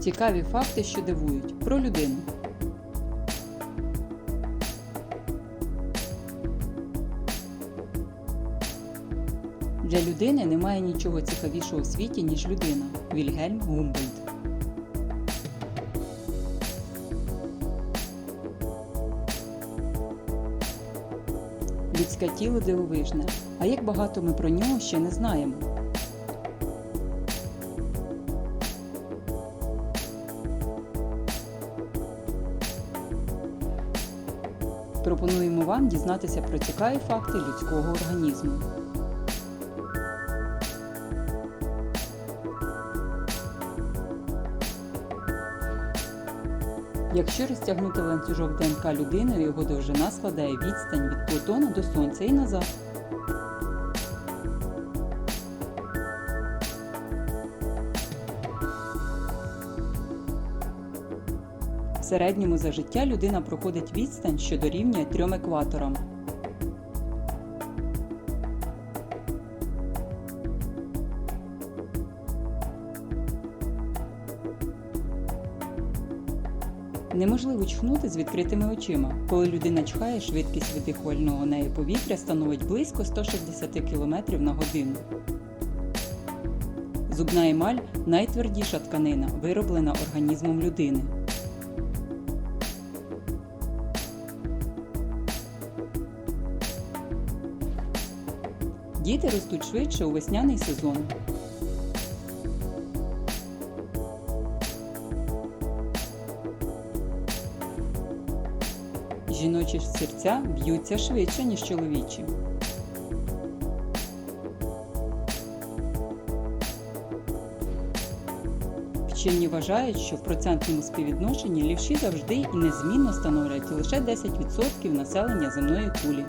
Цікаві факти, що дивують про людину. Для людини немає нічого цікавішого у світі, ніж людина. Вільгельм Гумбольдт. Людське тіло дивовижне, а як багато ми про нього ще не знаємо. Пропонуємо вам дізнатися про цікаві факти людського організму. Якщо розтягнути ланцюжок ДНК людини, його довжина складає відстань від Плутона до Сонця і назад. Середньому за життя людина проходить відстань, що дорівнює трьом екваторам. Неможливо чхнути з відкритими очима. Коли людина чхає, швидкість видихувального неї повітря становить близько 160 км на годину. Зубна емаль найтвердіша тканина, вироблена організмом людини. Діти ростуть швидше у весняний сезон. Жіночі серця б'ються швидше, ніж чоловічі. Вчені вважають, що в процентному співвідношенні лівші завжди і незмінно становлять лише 10% населення земної кулі.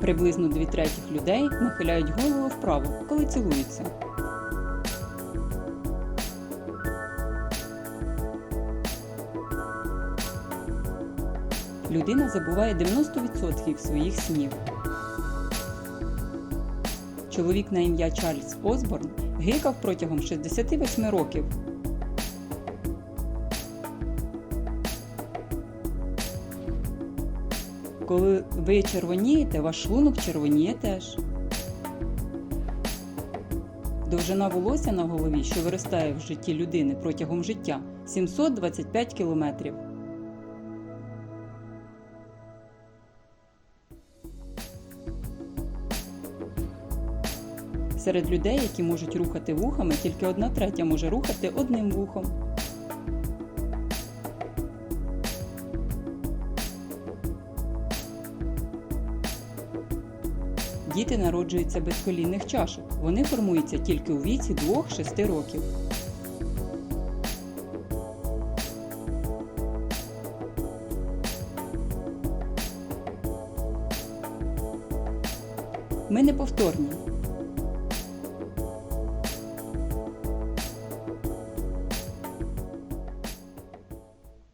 Приблизно дві третіх людей нахиляють голову вправо, коли цілуються. Людина забуває 90% своїх снів. Чоловік на ім'я Чарльз Осборн гикав протягом 68 років. Коли ви червонієте, ваш шлунок червоніє теж. Довжина волосся на голові, що виростає в житті людини протягом життя 725 кілометрів. Серед людей, які можуть рухати вухами, тільки одна третя може рухати одним вухом. Діти народжуються без колінних чашок. Вони формуються тільки у віці 2-6 років. Ми неповторні.